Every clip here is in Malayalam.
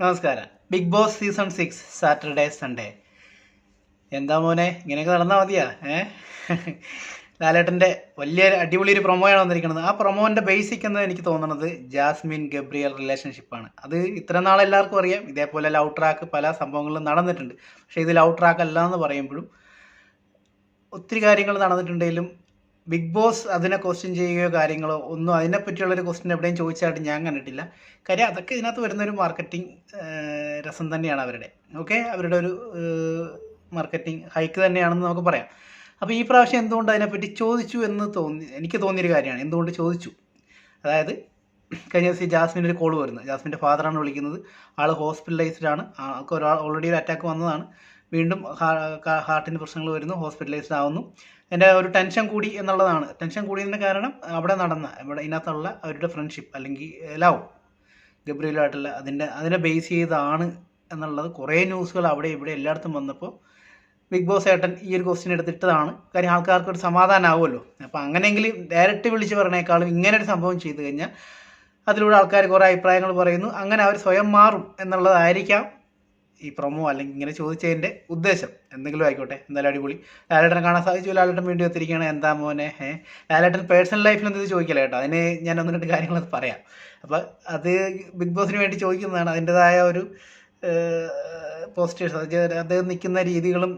നമസ്കാരം. Big boss season six Saturday Sunday. എന്താ മോനെ ഇങ്ങനെയൊക്കെ നടന്നാൽ മതിയാ ഏ? ലാലേട്ടന്റെ വലിയ അടിപൊളി ഒരു പ്രൊമോയാണ് വന്നിരിക്കുന്നത്. ആ പ്രൊമോന്റെ ബേസിക് എന്ന് എനിക്ക് തോന്നുന്നത് ജാസ്മിൻ ഗബ്രിയൽ റിലേഷൻഷിപ്പാണ് അത് ഇത്ര നാൾ എല്ലാവർക്കും അറിയാം. ഇതേപോലെ ലവ് ട്രാക്ക് പല സംഭവങ്ങളും നടന്നിട്ടുണ്ട്. പക്ഷേ ഇത് ലവ് ട്രാക്ക് അല്ല എന്ന് പറയുമ്പോഴും ഒത്തിരി കാര്യങ്ങൾ നടന്നിട്ടുണ്ടെങ്കിലും ബിഗ് ബോസ് അതിനെ ക്വസ്റ്റ്യൻ ചെയ്യുകയോ കാര്യങ്ങളോ ഒന്നും അതിനെപ്പറ്റിയുള്ളൊരു ക്വസ്റ്റ്യൻ എവിടെയും ചോദിച്ചായിട്ട് ഞാൻ കണ്ടിട്ടില്ല. കാര്യം അതൊക്കെ ഇതിനകത്ത് വരുന്നൊരു മാർക്കറ്റിംഗ് രസം തന്നെയാണ് അവരുടെ. ഓക്കെ അവരുടെ ഒരു മാർക്കറ്റിംഗ് ഹൈക്ക് തന്നെയാണെന്ന് നമുക്ക് പറയാം. അപ്പോൾ ഈ പ്രാവശ്യം എന്തുകൊണ്ട് അതിനെപ്പറ്റി ചോദിച്ചു എന്ന് തോന്നി എനിക്ക് തോന്നിയൊരു കാര്യമാണ്. എന്തുകൊണ്ട് ചോദിച്ചു? അതായത് കഴിഞ്ഞ ദിവസം ജാസ്മിന്റെ ഒരു കോൾ വരുന്നത് ജാസ്മിന്റെ ഫാദറാണ് വിളിക്കുന്നത്. ആൾ ഹോസ്പിറ്റലൈസ്ഡ് ആണ്. ആൾക്ക് ഒരാൾ ഓൾറെഡി ഒരു അറ്റാക്ക് വന്നതാണ്. വീണ്ടും ഹാർട്ടിന് പ്രശ്നങ്ങൾ വരുന്നു ഹോസ്പിറ്റലൈസ്ഡ് ആവുന്നു. എന്റെ ഒരു ടെൻഷൻ കൂടി എന്നുള്ളതാണ്. ടെൻഷൻ കൂടിയതിന്റെ കാരണം അവിടെ നടന്ന ഇവിടെ ഇതിനകത്തുള്ള അവരുടെ ഫ്രണ്ട്ഷിപ്പ് അല്ലെങ്കിൽ ലവ് ഗബ്രിയിലായിട്ടുള്ള അതിന്റെ അതിനെ ബേസ് ചെയ്താണ് എന്നുള്ളത് കുറേ ന്യൂസുകൾ അവിടെ ഇവിടെ എല്ലായിടത്തും വന്നപ്പോൾ ബിഗ് ബോസ് ഏട്ടൻ ഈ ഒരു ക്വസ്റ്റ്യൻ എടുത്തിട്ടതാണ്. കാര്യം ആൾക്കാർക്ക് ഒരു സമാധാനമാവുമല്ലോ അപ്പോൾ അങ്ങനെയെങ്കിലും ഡയറക്റ്റ് വിളിച്ച് പറഞ്ഞേക്കാളും ഇങ്ങനെ ഒരു സംഭവം ചെയ്തു കഴിഞ്ഞാൽ അതിലൂടെ ആൾക്കാർ കുറേ അഭിപ്രായങ്ങൾ പറയുന്നു. അങ്ങനെ അവർ സ്വയം മാറും എന്നുള്ളതായിരിക്കാം ഈ പ്രൊമോ അല്ലെങ്കിൽ ഇങ്ങനെ ചോദിച്ചതിന്റെ ഉദ്ദേശം എന്തെങ്കിലും ആയിക്കോട്ടെ. എന്തായാലും അടിപൊളി. ലാലേട്ടനെ കാണാൻ സാധിച്ചു. ലാലേട്ടൻ വേണ്ടി ഒത്തിരിക്കുകയാണ് എന്താ മോനെ? ലാലേട്ടൻ പേഴ്സണൽ ലൈഫിൽ എന്ത് ചോദിക്കില്ല കേട്ടോ? അതിന് ഞാൻ ഒന്ന് രണ്ട് കാര്യങ്ങൾ പറയാം. അപ്പോൾ അത് ബിഗ് ബോസിന് വേണ്ടി ചോദിക്കുന്നതാണ്. അതിന്റെതായ ഒരു പോസ്റ്റേഴ്സ് അദ്ദേഹം നിൽക്കുന്ന രീതികളും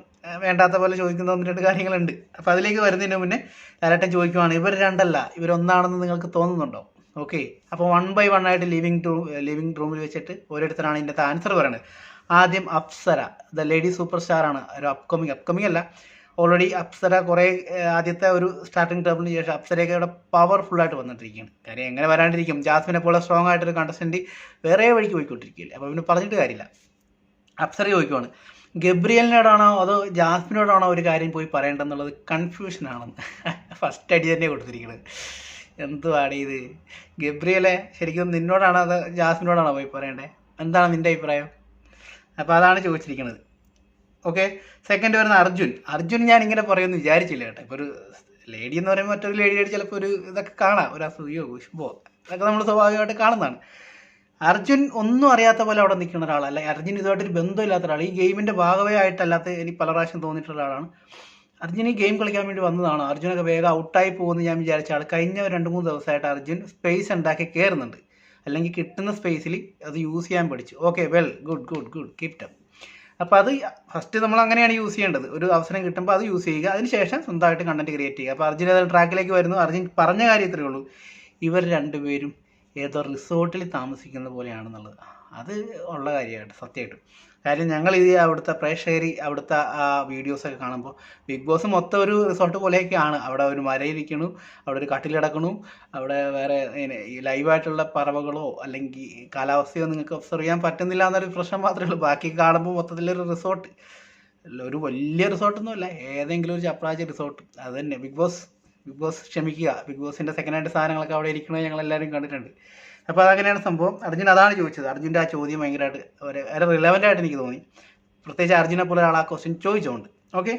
വേണ്ടാത്ത പോലെ ചോദിക്കുന്ന ഒന്ന് രണ്ട് കാര്യങ്ങളുണ്ട്. അപ്പോൾ അതിലേക്ക് വരുന്നതിന് മുന്നേ ലാലേട്ടൻ ചോദിക്കുവാണ് ഇവർ രണ്ടല്ല ഇവരൊന്നാണെന്ന് നിങ്ങൾക്ക് തോന്നുന്നുണ്ടോ? ഓക്കെ അപ്പോൾ വൺ ബൈ വൺ ആയിട്ട് ലിവിങ് റൂം ലിവിങ് റൂമിൽ വെച്ചിട്ട് ഓരോരുത്തരാണ് ഇതിന്റെ ആൻസർ പറയുന്നത് ആദ്യം Apsara the lady super star ആണ് ഒരു അപ്കമിങ് അപ്കമിങ് അല്ല. ഓൾറെഡി അപ്സര കുറേ ആദ്യത്തെ ഒരു സ്റ്റാർട്ടിംഗ് ടേബിളിന് ശേഷം അപ്സരയൊക്കെ ഇവിടെ പവർഫുൾ ആയിട്ട് വന്നിട്ടിരിക്കുകയാണ്. കാര്യം എങ്ങനെ വരാണ്ടിരിക്കും? ജാസ്മിനെ പോലെ സ്ട്രോങ് ആയിട്ടൊരു കണ്ടസ്റ്റന്റ് വേറെ വഴിക്ക് പോയിക്കൊണ്ടിരിക്കില്ല അപ്പോൾ പിന്നെ പറഞ്ഞിട്ട് കാര്യമില്ല. അപ്സര ചോദിക്കുവാണ് ഗബ്രിയലിനോടാണോ അതോ ജാസ്മിനോടാണോ ഒരു കാര്യം പോയി പറയേണ്ടതെന്നുള്ളത് കൺഫ്യൂഷനാണെന്ന് ഫസ്റ്റ് അടി തന്നെ കൊടുത്തിരിക്കുന്നത് എന്തുവാണ് ഇത്? ഗബ്രിയലെ ശരിക്കും നിന്നോടാണോ അതോ ജാസ്മിനോടാണോ പോയി പറയണ്ടേ? എന്താണ് നിന്റെ അഭിപ്രായം? അപ്പോൾ അതാണ് ചോദിച്ചിരിക്കുന്നത്. ഓക്കെ സെക്കൻഡ് വരുന്ന അർജുൻ. അർജുൻ ഞാൻ ഇങ്ങനെ പറയുമെന്ന് വിചാരിച്ചില്ല കേട്ടോ. ഇപ്പോൾ ഒരു ലേഡി എന്ന് പറയുമ്പോൾ മറ്റൊരു ലേഡിയായിട്ട് ചിലപ്പോൾ ഒരു ഇതൊക്കെ കാണാം. ഒരു അസൂയോ കുശുമ്പോ. അതൊക്കെ നമ്മൾ സ്വാഭാവികമായിട്ട് കാണുന്നതാണ്. അർജുൻ ഒന്നും അറിയാത്ത പോലെ അവിടെ നിൽക്കുന്ന ഒരാളല്ല അർജുൻ ഇതുമായിട്ടൊരു ബന്ധമില്ലാത്ത ഒരാൾ ഈ ഗെയിമിന്റെ ഭാഗമേ ആയിട്ടല്ലാത്ത എനിക്ക് പല പ്രാവശ്യം തോന്നിയിട്ടുള്ള ഒരാളാണ്. അർജുൻ ഈ ഗെയിം കളിക്കാൻ വേണ്ടി വന്നതാണ്. അർജുനൊക്കെ വേഗം ഔട്ടായി പോകുമെന്ന് ഞാൻ വിചാരിച്ച ആൾ കഴിഞ്ഞ രണ്ട് മൂന്ന് ദിവസമായിട്ട് അർജുൻ സ്പേസ് ഉണ്ടാക്കി കയറുന്നുണ്ട് അല്ലെങ്കിൽ കിട്ടുന്ന സ്പേസിൽ അത് യൂസ് ചെയ്യാൻ പഠിച്ചു. Okay well good good good കിട്ടും അപ്പോൾ അത് ഫസ്റ്റ് നമ്മൾ അങ്ങനെയാണ് യൂസ് ചെയ്യേണ്ടത്. ഒരു അവസരം കിട്ടുമ്പോൾ അത് യൂസ് ചെയ്യുക. അതിനുശേഷം സ്വന്തമായിട്ട് കണ്ടന്റ് ക്രിയേറ്റ് ചെയ്യുക. അപ്പോൾ അർജുൻ അത് ട്രാക്കിലേക്ക് വരുന്നു. അർജുൻ പറഞ്ഞ കാര്യം ഇത്രയേ ഉള്ളൂ. ഇവർ രണ്ടുപേരും ഏതോ റിസോർട്ടിൽ താമസിക്കുന്ന പോലെയാണെന്നുള്ളത്. അത് ഉള്ള കാര്യമായിട്ട് സത്യമായിട്ടും. കാര്യം ഞങ്ങൾ ഇത് അവിടുത്തെ പ്രേക്ഷകരി അവിടുത്തെ വീഡിയോസൊക്കെ കാണുമ്പോൾ ബിഗ് ബോസ് മൊത്തം ഒരു റിസോർട്ട് പോലെയൊക്കെയാണ്. അവിടെ ഒരു മരയിരിക്കണു അവിടെ ഒരു കട്ടിലിടക്കണു അവിടെ വേറെ ലൈവായിട്ടുള്ള പറവകളോ അല്ലെങ്കിൽ കാലാവസ്ഥയോ നിങ്ങൾക്ക് ഒബ്സർവ് ചെയ്യാൻ പറ്റുന്നില്ല എന്നൊരു പ്രശ്നം മാത്രമേ ഉള്ളൂ. ബാക്കി കാണുമ്പോൾ മൊത്തത്തിലൊരു റിസോർട്ട്. ഒരു വലിയ റിസോർട്ടൊന്നുമല്ല ഏതെങ്കിലും ഒരു ചപ്രാജ് റിസോർട്ട്. അത് തന്നെ. ബിഗ് ബോസ് ബിഗ് ബോസ് ക്ഷമിക്കുക. ബിഗ് ബോസിന്റെ സെക്കൻഡ് ഹാൻഡ് സാധനങ്ങളൊക്കെ അവിടെ ഇരിക്കണത് ഞങ്ങൾ എല്ലാവരും കണ്ടിട്ടുണ്ട്. അപ്പോൾ അതങ്ങനെയാണ് സംഭവം. അർജുൻ അതാണ് ചോദിച്ചത്. അർജുന്റെ ആ ചോദ്യം ഭയങ്കരമായിട്ട് ഒരു റിലവന്റ് ആയിട്ട് എനിക്ക് തോന്നി. പ്രത്യേകിച്ച് അർജുനെ പോലെ ഒരാൾ ആ ക്വസ്റ്റ്യൻ ചോദിച്ചുകൊണ്ട് ഓക്കെ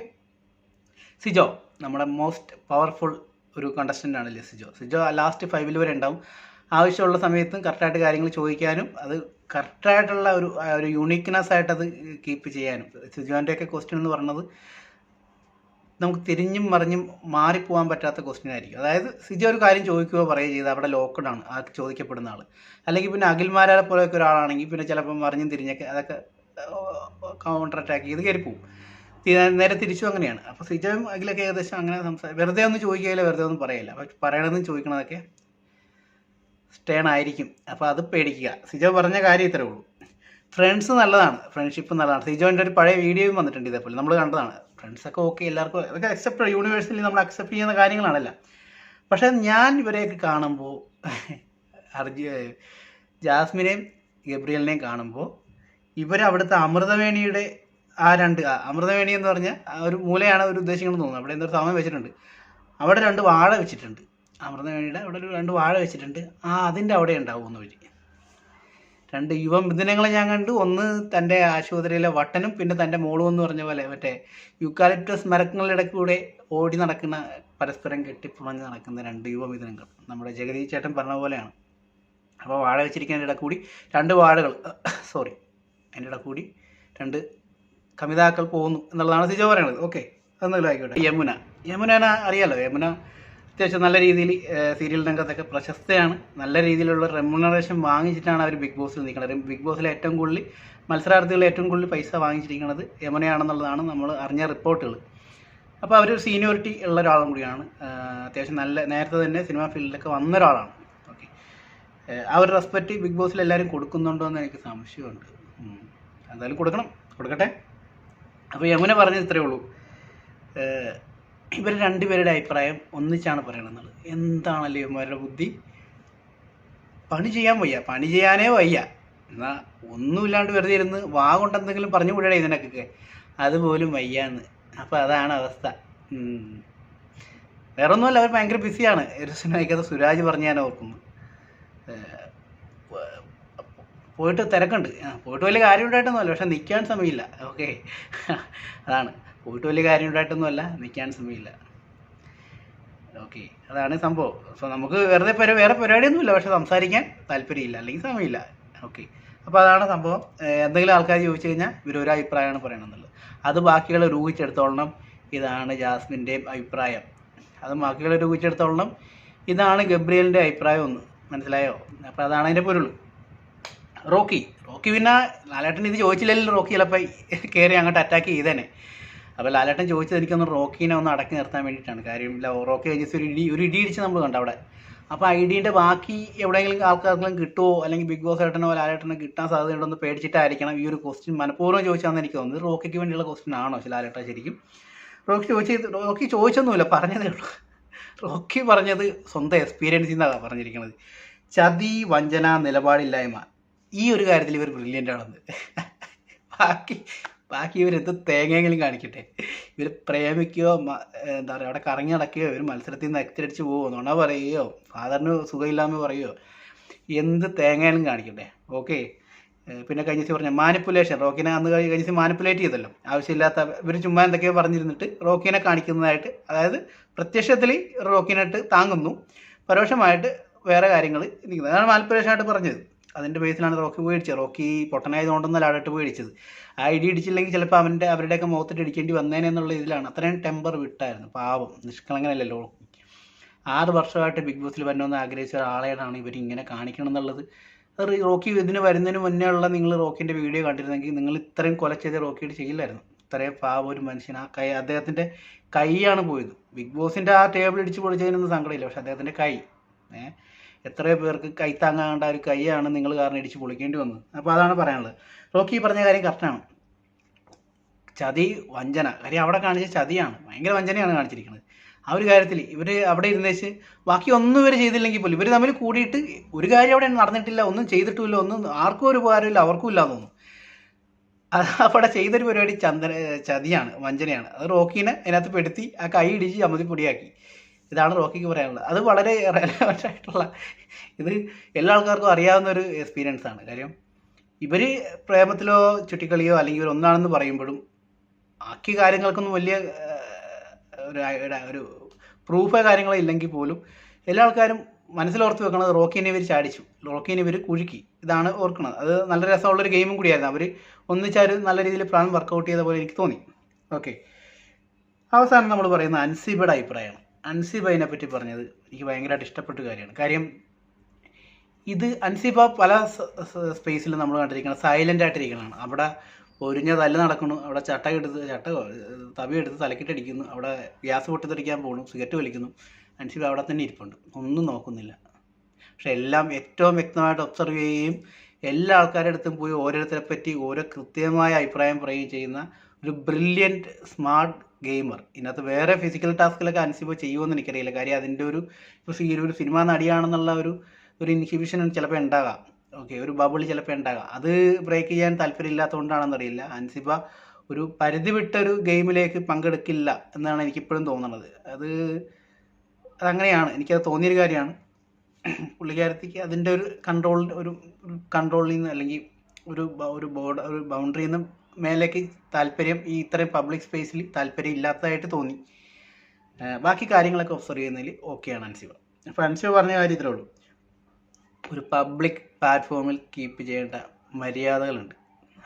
സിജോ നമ്മുടെ മോസ്റ്റ് പവർഫുൾ ഒരു കണ്ടസ്റ്റന്റ് ആണല്ലേ സിജോ? സിജോ ലാസ്റ്റ് ഫൈവിൽ വരെ ഉണ്ടാവും. ആവശ്യമുള്ള സമയത്തും കറക്റ്റായിട്ട് കാര്യങ്ങൾ ചോദിക്കാനും അത് കറക്റ്റായിട്ടുള്ള ഒരു ഒരു യൂണീക്ക്നെസ് ആയിട്ട് അത് കീപ്പ് ചെയ്യാനും. സിജോന്റെയൊക്കെ ക്വസ്റ്റ്യൻ എന്ന് പറയുന്നത് നമുക്ക് തിരിഞ്ഞും മറിഞ്ഞും മാറിപ്പോകാൻ പറ്റാത്ത ക്വസ്റ്റ്യൻ ആയിരിക്കും. അതായത് സിജി ഒരു കാര്യം ചോദിക്കുകയോ പറയുകയോ ചെയ്ത് അവിടെ ലോക്ക്ഡ് ആണ് ആ ചോദിക്കപ്പെടുന്ന ആൾ അല്ലെങ്കിൽ പിന്നെ അഖിൽമാരെ പോലെയൊക്കെ ഒരാളാണെങ്കിൽ പിന്നെ ചിലപ്പം മറിഞ്ഞും തിരിഞ്ഞൊക്കെ അതൊക്കെ കൗണ്ടർ അറ്റാക്ക് ചെയ്ത് കയറി പോകും നേരെ തിരിച്ചു അങ്ങനെയാണ്. അപ്പോൾ സിജയും അഖിലൊക്കെ ഏകദേശം അങ്ങനെ സംസാരിക്കും വെറുതെ ഒന്നും ചോദിക്കുകയില്ല വെറുതെ ഒന്നും പറയില്ല പറയണമെന്ന് ചോദിക്കണതൊക്കെ സ്റ്റേൺ ആയിരിക്കും. അപ്പോൾ അത് പേടിക്കുക. സിജോ പറഞ്ഞ കാര്യം ഇത്രേ ഉള്ളൂ. ഫ്രണ്ട്സ് നല്ലതാണ്. ഫ്രണ്ട്ഷിപ്പ് നല്ലതാണ്. സിജോന്റെ ഒരു പഴയ വീഡിയോയും വന്നിട്ടുണ്ട് ഇതേപോലെ. നമ്മൾ കണ്ടതാണ്. ഫ്രണ്ട്സൊക്കെ ഓക്കെ എല്ലാവർക്കും അതൊക്കെ അക്സെപ്റ്റ് യൂണിവേഴ്സിൽ നമ്മൾ അക്സെപ്റ്റ് ചെയ്യുന്ന കാര്യങ്ങളാണല്ല. പക്ഷേ ഞാൻ ഇവരെയൊക്കെ കാണുമ്പോൾ അർജു ജാസ്മിനെയും ഗബ്രിയലിനെയും കാണുമ്പോൾ ഇവർ അവിടുത്തെ അമൃതവേണിയുടെ ആ രണ്ട് അമൃതവേണി എന്ന് പറഞ്ഞാൽ ഒരു മൂലയാണ് ഒരു ഉദ്ദേശിക്കുന്നത് തോന്നുന്നു. അവിടെ എന്തൊരു സമയം വെച്ചിട്ടുണ്ട്. അവിടെ രണ്ട് വാഴ വെച്ചിട്ടുണ്ട്. അമൃതവേണിയുടെ അവിടെ ഒരു രണ്ട് വാഴ വെച്ചിട്ടുണ്ട്. ആ അതിന്റെ അവിടെ ഉണ്ടാവും ഉണ്ടാവുമെന്ന് വഴി. രണ്ട് യുവമിഥുനങ്ങളെ ഞാൻ കണ്ടു. ഒന്ന് തന്റെ ആശുപത്രിയിലെ വട്ടനും പിന്നെ തന്റെ മോളും എന്ന് പറഞ്ഞ പോലെ മറ്റേ യുക്കാലിപ്റ്റസ് മരങ്ങളുടെ ഓടി നടക്കുന്ന പരസ്പരം കെട്ടിപ്പുണഞ്ഞ് നടക്കുന്ന രണ്ട് യുവമിഥുനങ്ങൾ നമ്മുടെ ജഗതി ചേട്ടൻ പറഞ്ഞ പോലെയാണ്. അപ്പോൾ വാഴ വെച്ചിരിക്കുന്നതിന്റെ ഇട കൂടി രണ്ട് വാഴകൾ സോറി അതിന്റെ ഇട കൂടി രണ്ട് കമിതാക്കൾ പോകുന്നു എന്നുള്ളതാണ് സിജോ പറയുന്നത്. ഓക്കെ അതെന്തെങ്കിലും ആയിക്കോട്ടെ. യമുന. യമുന അറിയാലോ? യമുന അത്യാവശ്യം നല്ല രീതിയിൽ സീരിയൽ രംഗത്തൊക്കെ പ്രശസ്തയാണ്. നല്ല രീതിയിലുള്ള റെമുനറേഷൻ വാങ്ങിച്ചിട്ടാണ് അവർ ബിഗ് ബോസിൽ നിൽക്കുന്നത്. ബിഗ് ബോസിൽ ഏറ്റവും കൂടുതൽ മത്സരാർത്ഥികൾ ഏറ്റവും കൂടുതൽ പൈസ വാങ്ങിച്ചിരിക്കുന്നത് യമനയാണെന്നുള്ളതാണ് നമ്മൾ അറിഞ്ഞ റിപ്പോർട്ടുകൾ. അപ്പോൾ അവരൊരു സീനിയോറിറ്റി ഉള്ള ഒരാളും കൂടിയാണ്. അത്യാവശ്യം നല്ല നേരത്തെ തന്നെ സിനിമാ ഫീൽഡിലൊക്കെ വന്ന ഒരാളാണ്. ഓക്കെ. ആ ഒരു റെസ്പെക്റ്റ് ബിഗ് ബോസിൽ എല്ലാവരും കൊടുക്കുന്നുണ്ടോ എന്ന് എനിക്ക് സംശയമുണ്ട്. എന്തായാലും കൊടുക്കണം. കൊടുക്കട്ടെ. അപ്പോൾ യമുന പറഞ്ഞത് ഇത്രയേ ഉള്ളൂ. ഇവർ രണ്ടുപേരുടെ അഭിപ്രായം ഒന്നിച്ചാണ് പറയണമെന്നുള്ളത് എന്താണല്ലോ ഇവന്മാരുടെ ബുദ്ധി? പണി ചെയ്യാൻ വയ്യ. പണി ചെയ്യാനേ വയ്യ. എന്നാ ഒന്നുമില്ലാണ്ട് വെറുതെ ഇരുന്ന് വാ കൊണ്ടെന്തെങ്കിലും പറഞ്ഞു വിടണേ ഇതിനൊക്കെ. അതുപോലും വയ്യാന്ന്. അപ്പോൾ അതാണ് അവസ്ഥ. വേറെ ഒന്നുമല്ല അവർ ഭയങ്കര ബിസിയാണ്. ഒരു സിനിമയ്ക്കത് സുരാജ് പറഞ്ഞ് ഞാൻ ഓർക്കുന്നു. പോയിട്ട് തിരക്കുണ്ട്. പോയിട്ട് വലിയ കാര്യം ഉണ്ടായിട്ടൊന്നുമല്ല പക്ഷെ നിൽക്കാൻ സമയമില്ല. ഓക്കെ. അതാണ്. പോയിട്ട് വലിയ കാര്യം ഉണ്ടായിട്ടൊന്നുമല്ല നിൽക്കാൻ സമയമില്ല. ഓക്കെ അതാണ് സംഭവം. സോ നമുക്ക് വെറുതെ വേറെ പരിപാടിയൊന്നുമില്ല. പക്ഷെ സംസാരിക്കാൻ താല്പര്യമില്ല. അല്ലെങ്കിൽ സമയമില്ല. ഓക്കെ അപ്പോൾ അതാണ് സംഭവം. എന്തെങ്കിലും ആൾക്കാർ ചോദിച്ചു കഴിഞ്ഞാൽ ഇവർ ഒരു അഭിപ്രായമാണ് പറയണമെന്നുള്ളത് അത് ബാക്കികൾ രൂപിച്ചെടുത്തോളണം. ഇതാണ് ജാസ്മിന്റെ അഭിപ്രായം. അത് ബാക്കികൾ രൂപിച്ചെടുത്തോളണം. ഇതാണ് ഗബ്രിയലിന്റെ അഭിപ്രായം ഒന്ന്. മനസ്സിലായോ? അപ്പോൾ അതാണ് അതിന്റെ പൊരുൾ. റോക്കി. റോക്കി പിന്നെ ലാലേട്ടൻ ഇത് ചോദിച്ചില്ലല്ലോ റോക്കി ചിലപ്പോൾ കയറി അങ്ങോട്ട് അറ്റാക്ക് ചെയ്തേനെ. അപ്പോൾ ലാലേട്ടൻ ചോദിച്ചത് എനിക്കൊന്ന് റോക്കീനെ ഒന്ന് അടക്കി നിർത്താൻ വേണ്ടിയിട്ടാണ്. കാര്യം റോക്കി കഴിഞ്ഞ ഒരു ഇടി ഒരു ഇടി ഇടിച്ച് നമ്മൾ കണ്ടു അവിടെ. അപ്പോൾ ഐ ഡീന്റെ ബാക്കി എവിടെയെങ്കിലും ആൾക്കാർക്കെങ്കിലും കിട്ടുമോ അല്ലെങ്കിൽ ബിഗ് ബോസ് ഏട്ടനോ ലാലേട്ടനോ കിട്ടാൻ സാധ്യതയുണ്ടോ എന്ന് പേടിച്ചിട്ടായിരിക്കണം ഈ ഒരു ക്വസ്റ്റ്യൻ മനഃപൂർവം ചോദിച്ചാന്ന് എനിക്ക് തോന്നുന്നത് റോക്കിക്ക് വേണ്ടിയുള്ള ക്വസ്റ്റ്യൻ ആണോ ലാലേട്ട ശരിക്കും? റോക്കി ചോദിച്ചത് റോക്കി ചോദിച്ചൊന്നുമില്ല പറഞ്ഞതേ ഉള്ളൂ. റോക്കി പറഞ്ഞത് സ്വന്തം എക്സ്പീരിയൻസിൽ നിന്നാണ് പറഞ്ഞിരിക്കുന്നത് ചതി വഞ്ചന നിലപാടില്ലായ്മ. ഈ ഒരു കാര്യത്തിൽ ഇവർ ബ്രില്യന്റ് ആണെന്ന്. ബാക്കി ബാക്കി ഇവർ എന്ത് തേങ്ങയെങ്കിലും കാണിക്കട്ടെ. ഇവർ പ്രേമിക്കുകയോ എന്താ പറയുക അവിടെ കറങ്ങി നടക്കുകയോ ഇവർ മത്സരത്തിൽ നിന്ന് അച്ചടിച്ച് പോവോ നുണ പറയുകയോ ഫാദറിന് സുഖമില്ലാന്ന് പറയുകയോ എന്ത് തേങ്ങയാലും കാണിക്കട്ടെ. ഓക്കെ. പിന്നെ കഴിഞ്ഞ ദിവസം പറഞ്ഞ മാനിപ്പുലേഷൻ റോക്കിനെ അന്ന് കഴിഞ്ഞ ദിവസം മാനിപ്പുലേറ്റ് ചെയ്തല്ലോ. ആവശ്യമില്ലാത്ത ഇവർ ചുമ്മാ എന്തൊക്കെയോ പറഞ്ഞിരുന്നിട്ട് റോക്കിനെ കാണിക്കുന്നതായിട്ട് അതായത് പ്രത്യക്ഷത്തിൽ റോക്കിനായിട്ട് താങ്ങുന്നു. പരോക്ഷമായിട്ട് വേറെ കാര്യങ്ങൾ നിൽക്കുന്നത് അതാണ് മാനിപ്പുലേഷൻ ആയിട്ട് പറഞ്ഞത്. അതിന്റെ ബേസിലാണ് റോക്കി പേടിച്ചത് റോക്കി പൊട്ടനായതുകൊണ്ടൊന്നും ലാടോട്ട് പേടിച്ചത് ആ ഇടി ഇടിച്ചില്ലെങ്കിൽ ചിലപ്പോൾ അവന്റെ അവരുടെയൊക്കെ മുഖത്തിട്ട് ഇടിക്കേണ്ടി വന്നേനെ എന്നുള്ള ഇതിലാണ്. അത്രയും ടെമ്പർ വിട്ടായിരുന്നു. പാവം. നിഷ്കളങ്കനല്ലല്ലോ ആറ് വർഷമായിട്ട് ബിഗ് ബോസിൽ വരണമെന്ന് ആഗ്രഹിച്ച ഒരാളെയാണ് ഇവർ ഇങ്ങനെ കാണിക്കണം എന്നുള്ളത്. റോക്കി ഇതിന് വരുന്നതിന് മുന്നേ ഉള്ള നിങ്ങൾ റോക്കിന്റെ വീഡിയോ കണ്ടിരുന്നെങ്കിൽ നിങ്ങൾ ഇത്രയും കൊല ചെയ്ത് റോക്കിയിട്ട് ചെയ്യില്ലായിരുന്നു. ഇത്രയും പാവം ഒരു മനുഷ്യൻ. ആ കൈ അദ്ദേഹത്തിന്റെ കൈയാണ് പോയത്. ബിഗ് ബോസിന്റെ ആ ടേബിൾ ഇടിച്ച് പൊളിച്ചതിനൊന്നും സങ്കടമില്ല. പക്ഷെ അദ്ദേഹത്തിന്റെ കൈ ഏഹ് എത്രയോ പേർക്ക് കൈ താങ്ങാണ്ട ഒരു കൈയാണ് നിങ്ങൾ കാരണം ഇടിച്ച് പൊളിക്കേണ്ടി വന്നത്. അപ്പോൾ അതാണ് പറയാനുള്ളത്. റോക്കി പറഞ്ഞ കാര്യം കറക്റ്റാണ് ചതി വഞ്ചന. കാര്യം അവിടെ കാണിച്ച ചതിയാണ്. ഭയങ്കര വഞ്ചനയാണ് കാണിച്ചിരിക്കുന്നത്. ആ ഒരു കാര്യത്തിൽ ഇവർ അവിടെ ഇരുന്നേച്ച് ബാക്കി ഒന്നും ഇവർ ചെയ്തില്ലെങ്കിൽ പോലും ഇവർ തമ്മിൽ കൂടിയിട്ട് ഒരു കാര്യം അവിടെ നടന്നിട്ടില്ല ഒന്നും ചെയ്തിട്ടുമില്ല ഒന്നും ആർക്കും ഒരു ഉപകാരമില്ല അവർക്കും ഇല്ലാന്ന് തോന്നുന്നു അവിടെ ചെയ്തൊരു പരിപാടി ചന്ദന ചതിയാണ് വഞ്ചനയാണ്. അത് റോക്കീനെ അതിനകത്ത് പെടുത്തി ആ കൈ ഇടിച്ച് ചമ്മതി പൊടിയാക്കി. ഇതാണ് റോക്കിക്ക് പറയാനുള്ളത്. അത് വളരെ റെലവന്റ് ആയിട്ടുള്ള ഇത് എല്ലാ ആൾക്കാർക്കും അറിയാവുന്ന ഒരു എക്സ്പീരിയൻസ് ആണ്. കാര്യം ഇവർ പ്രേമത്തിലോ ചുറ്റിക്കളിയോ അല്ലെങ്കിൽ ഒന്നാണെന്ന് പറയുമ്പോഴും ബാക്കി കാര്യങ്ങൾക്കൊന്നും വലിയ ഒരു ഒരു- പ്രൂഫ് കാര്യങ്ങളോ ഇല്ലെങ്കിൽ പോലും എല്ലാ ആൾക്കാരും മനസ്സിലോർത്ത് വെക്കണത് റോക്കിനെ ഇവർ ചാടിച്ചു. റോക്കിനെ ഇവർ കുഴുക്കി ഇതാണ് ഓർക്കുന്നത് അത് നല്ല രസമുള്ളൊരു ഗെയിമും കൂടിയായിരുന്നു. അവർ ഒന്നിച്ചാൽ നല്ല രീതിയിൽ പ്ലാൻ വർക്കൗട്ട് ചെയ്ത പോലെ എനിക്ക് തോന്നി. ഓക്കെ അവസാനം നമ്മൾ പറയുന്ന അൻസിബയുടെ അഭിപ്രായമാണ്. അൻസിബ പറ്റി പറഞ്ഞത് എനിക്ക് ഭയങ്കരമായിട്ട് ഇഷ്ടപ്പെട്ട കാര്യമാണ്. കാര്യം ഇത് അൻസിബ പല സ്പേസിൽ നമ്മൾ കണ്ടിരിക്കണം സൈലന്റ് ആയിട്ടിരിക്കണം അവിടെ ഒരിഞ്ഞ തല്ല് നടക്കുന്നു അവിടെ ചട്ട എടുത്ത് ചട്ട തവി എടുത്ത് തലക്കിട്ടടിക്കുന്നു അവിടെ ഗ്യാസ് പൊട്ടിത്തെറിക്കാൻ പോകുന്നു സിഗരറ്റ് വലിക്കുന്നു. അൻസിബ അവിടെ തന്നെ ഇരിപ്പുണ്ട്. ഒന്നും നോക്കുന്നില്ല. പക്ഷെ എല്ലാം ഏറ്റവും വ്യക്തമായിട്ട് ഒബ്സർവ് ചെയ്യുകയും എല്ലാ ആൾക്കാരുടെ അടുത്തും പോയി ഓരോരുത്തരെ പറ്റി ഓരോ കൃത്യമായ അഭിപ്രായം പറയുകയും ചെയ്യുന്ന ഒരു ബ്രില്യന്റ് സ്മാർട്ട് ഗെയിമർ. ഇതിനകത്ത് വേറെ ഫിസിക്കൽ ടാസ്കിലൊക്കെ അൻസിബ ചെയ്യുമെന്ന് എനിക്കറിയില്ല. കാര്യം അതിന്റെ ഒരു ഇപ്പോൾ ഒരു സിനിമ നടിയാണെന്നുള്ള ഒരു ഒരു ഇൻഹിബിഷൻ ചിലപ്പോൾ ഉണ്ടാകാം. ഓക്കെ ഒരു ബബിൾ ചിലപ്പോൾ ഉണ്ടാകാം. അത് ബ്രേക്ക് ചെയ്യാൻ താല്പര്യമില്ലാത്തതുകൊണ്ടാണെന്നറിയില്ല അൻസിബ ഒരു പരിധി വിട്ടൊരു ഗെയിമിലേക്ക് പങ്കെടുക്കില്ല എന്നാണ് എനിക്കിപ്പോഴും തോന്നുന്നത് അത് അതങ്ങനെയാണ്. എനിക്കത് തോന്നിയൊരു കാര്യമാണ്. പുള്ളിക്കാരത്തിക്ക് അതിന്റെ ഒരു കൺട്രോൾ ഒരു കൺട്രോളിൽ നിന്ന് അല്ലെങ്കിൽ ഒരു ഒരു ബോർഡ് ഒരു ബൗണ്ടറിയിൽ നിന്ന് മേലേക്ക് താല്പര്യം ഈ ഇത്രയും പബ്ലിക് സ്പേസിൽ താല്പര്യം ഇല്ലാത്തതായിട്ട് തോന്നി. ബാക്കി കാര്യങ്ങളൊക്കെ ഒബ്സർവ് ചെയ്യുന്നതിൽ ഓക്കെയാണ് അൻസിബ അപ്പോൾ അൻസിബ പറഞ്ഞ കാര്യം ഇത്രേ ഉള്ളൂ. ഒരു പബ്ലിക് പ്ലാറ്റ്ഫോമിൽ കീപ്പ് ചെയ്യേണ്ട മര്യാദകളുണ്ട്.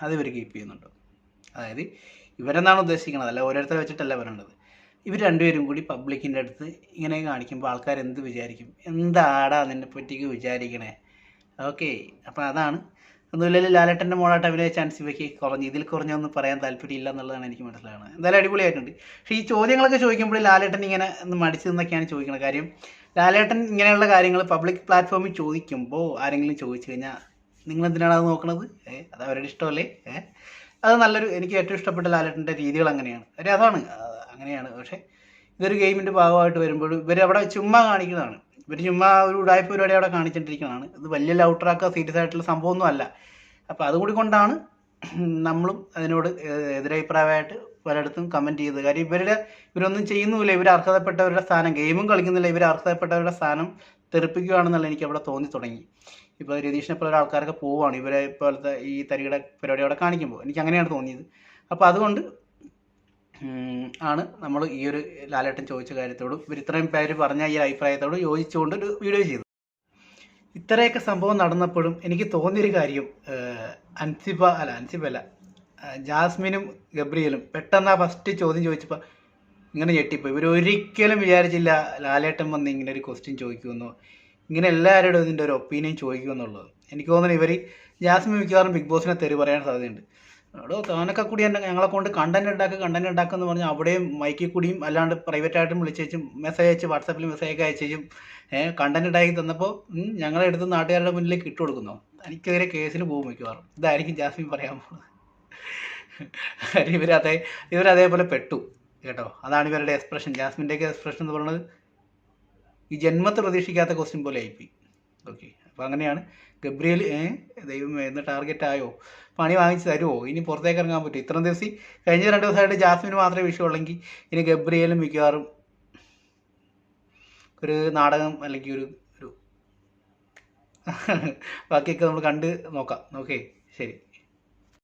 അത് ഇവർ കീപ്പ് ചെയ്യുന്നുണ്ട്. അതായത് ഇവരെന്നാണ് ഉദ്ദേശിക്കുന്നത് അല്ല ഓരോരുത്തരെ വെച്ചിട്ടല്ല പറയേണ്ടത്. ഇവർ രണ്ടുപേരും കൂടി പബ്ലിക്കിന്റെ അടുത്ത് ഇങ്ങനെ കാണിക്കുമ്പോൾ ആൾക്കാർ എന്ത് വിചാരിക്കും? എന്താടാ നിന്നെ പറ്റിക്ക് വിചാരിക്കണേ? ഓക്കെ അപ്പോൾ അതാണ് ഒന്നുമില്ലെങ്കിൽ ലാലേട്ടന്റെ മോളായിട്ട് അഭിനയ ചാൻസ് ഇവയ്ക്ക് കുറഞ്ഞു. ഇതിൽ കുറഞ്ഞൊന്നും പറയാൻ താല്പര്യമില്ല എന്നുള്ളതാണ് എനിക്ക് മനസ്സിലാകുന്നത് എന്തായാലും അടിപൊളിയായിട്ടുണ്ട്. പക്ഷേ ഈ ചോദ്യങ്ങളൊക്കെ ചോദിക്കുമ്പോൾ ലാലേട്ടൻ ഇങ്ങനെ മടിച്ചു നിന്നൊക്കെയാണ് ചോദിക്കുന്നത്. കാര്യം ലാലേട്ടൻ ഇങ്ങനെയുള്ള കാര്യങ്ങൾ പബ്ലിക് പ്ലാറ്റ്ഫോമിൽ ചോദിക്കുമ്പോൾ ആരെങ്കിലും ചോദിച്ചു കഴിഞ്ഞാൽ നിങ്ങൾ എന്തിനാണ് അത് നോക്കണത്? ഏഹ് അത് അവരുടെ ഇഷ്ടമല്ലേ? ഏഹ് അത് നല്ലൊരു എനിക്ക് ഏറ്റവും ഇഷ്ടപ്പെട്ട ലാലേട്ടന്റെ രീതികൾ അങ്ങനെയാണ്. ഒരു അതാണ് അങ്ങനെയാണ്. പക്ഷേ ഇതൊരു ഗെയിമിന്റെ ഭാഗമായിട്ട് വരുമ്പോഴും ഇവർ അവിടെ ചുമ്മാ കാണിക്കുന്നതാണ്. ഇവർ ചുമ്മാ ഒരു ഉടായ്പ പരിപാടി അവിടെ കാണിച്ചിട്ടിരിക്കുന്നതാണ് ഇത് വലിയ ലൗട്ടറാക്കുക സീരിയസ് ആയിട്ടുള്ള സംഭവമൊന്നും അല്ല അപ്പോൾ അതുകൂടി കൊണ്ടാണ് നമ്മളും അതിനോട് എതിരഭിപ്രായമായിട്ട് പലയിടത്തും കമന്റ് ചെയ്തത്. കാര്യം ഇവരുടെ ഇവരൊന്നും ചെയ്യുന്നുമില്ല. ഇവർ അർഹതപ്പെട്ടവരുടെ സ്ഥാനം ഗെയിമും കളിക്കുന്നില്ല. ഇവർ അർഹതപ്പെട്ടവരുടെ സ്ഥാനം തെറിപ്പിക്കുകയാണെന്നുള്ള എനിക്ക് അവിടെ തോന്നി തുടങ്ങി. ഇപ്പോൾ രതീഷിനെ പോലെ ആൾക്കാരൊക്കെ പോവുകയാണ് ഇവരെ പോലത്തെ ഈ തരികിട പരിപാടി അവിടെ കാണിക്കുമ്പോൾ. എനിക്ക് അങ്ങനെയാണ് തോന്നിയത്. അപ്പോൾ അതുകൊണ്ട് ആണ് നമ്മൾ ഈ ഒരു ലാലേട്ടൻ ചോദിച്ച കാര്യത്തോടും ഇവർ ഇത്രയും പേര് പറഞ്ഞ ഈ അഭിപ്രായത്തോട് യോജിച്ചുകൊണ്ട് ഒരു വീഡിയോ ചെയ്തു. ഇത്രയൊക്കെ സംഭവം നടന്നപ്പോഴും എനിക്ക് തോന്നിയൊരു കാര്യം അൻസിബ അല്ല അൻസിബ അല്ല ജാസ്മിനും ഗബ്രിയലും പെട്ടെന്ന് ആ ഫസ്റ്റ് ചോദ്യം ചോദിച്ചപ്പോൾ ഇങ്ങനെ ഞെട്ടിപ്പോയി. ഇവർ ഒരിക്കലും വിചാരിച്ചില്ല ലാലേട്ടൻ വന്ന് ഇങ്ങനെ ഒരു ക്വസ്റ്റ്യൻ ചോദിക്കുമെന്നോ ഇങ്ങനെ എല്ലാവരോടും ഇതിന്റെ ഒരു ഒപ്പീനിയൻ ചോദിക്കുമെന്നുള്ളത്. എനിക്ക് തോന്നുന്നു ഇവർ ജാസ്മിൻ മിക്കവാറും ബിഗ് ബോസിനെ തെറി പറയാൻ സാധ്യതയുണ്ട്. എടോ താനൊക്കെ കൂടി ഞങ്ങളെ കൊണ്ട് കണ്ടന്റ് ഉണ്ടാക്കുക കണ്ടന്റ് ഉണ്ടാക്കുക എന്ന് പറഞ്ഞാൽ അവിടെയും മൈക്കിൽ കൂടിയും അല്ലാണ്ട് പ്രൈവറ്റ് ആയിട്ടും വിളിച്ചേച്ചും മെസ്സേജ് അയച്ച് വാട്സാപ്പിൽ മെസ്സേജ് ഒക്കെ അയച്ചേച്ചും ഏഹ് കണ്ടന്റ് ഉണ്ടാക്കി തന്നപ്പോൾ ഞങ്ങളെ എടുത്ത് നാട്ടുകാരുടെ മുന്നിലേക്ക് ഇട്ട് കൊടുക്കുന്നു. എനിക്കെതിരെ കേസിന് പോകും മിക്കവാറും. ഇതായിരിക്കും ജാസ്മിൻ പറയാൻ പോകുന്നത് ഇവരതേ ഇവരതേപോലെ പെട്ടു കേട്ടോ. അതാണ് ഇവരുടെ എക്സ്പ്രഷൻ ജാസ്മിന്റെയൊക്കെ എക്സ്പ്രഷൻ എന്ന് പറയുന്നത് ഈ ജന്മത്തെ പ്രതീക്ഷിക്കാത്ത ക്വസ്റ്റ്യൻ പോലെ ആയിപ്പോയി. ഓക്കെ അപ്പോൾ അങ്ങനെയാണ്. ഗബ്രിയേൽ ദൈവം എന്ന് ടാർഗറ്റ് ആയോ? പണി വാങ്ങിച്ച് തരുമോ ഇനി പുറത്തേക്ക് ഇറങ്ങാൻ പറ്റുമോ ഇത്രയും ദിവസം കഴിഞ്ഞ രണ്ട് ദിവസമായിട്ട് ജാസ്മിന് മാത്രമേ വിഷയമുള്ളെങ്കിൽ ഇനി ഗബ്രിയേലും മിക്കവാറും ഒരു നാടകം അല്ലെങ്കിൽ ഒരു ഒരു ബാക്കിയൊക്കെ നമ്മൾ കണ്ട് നോക്കാം. ഓക്കെ ശരി.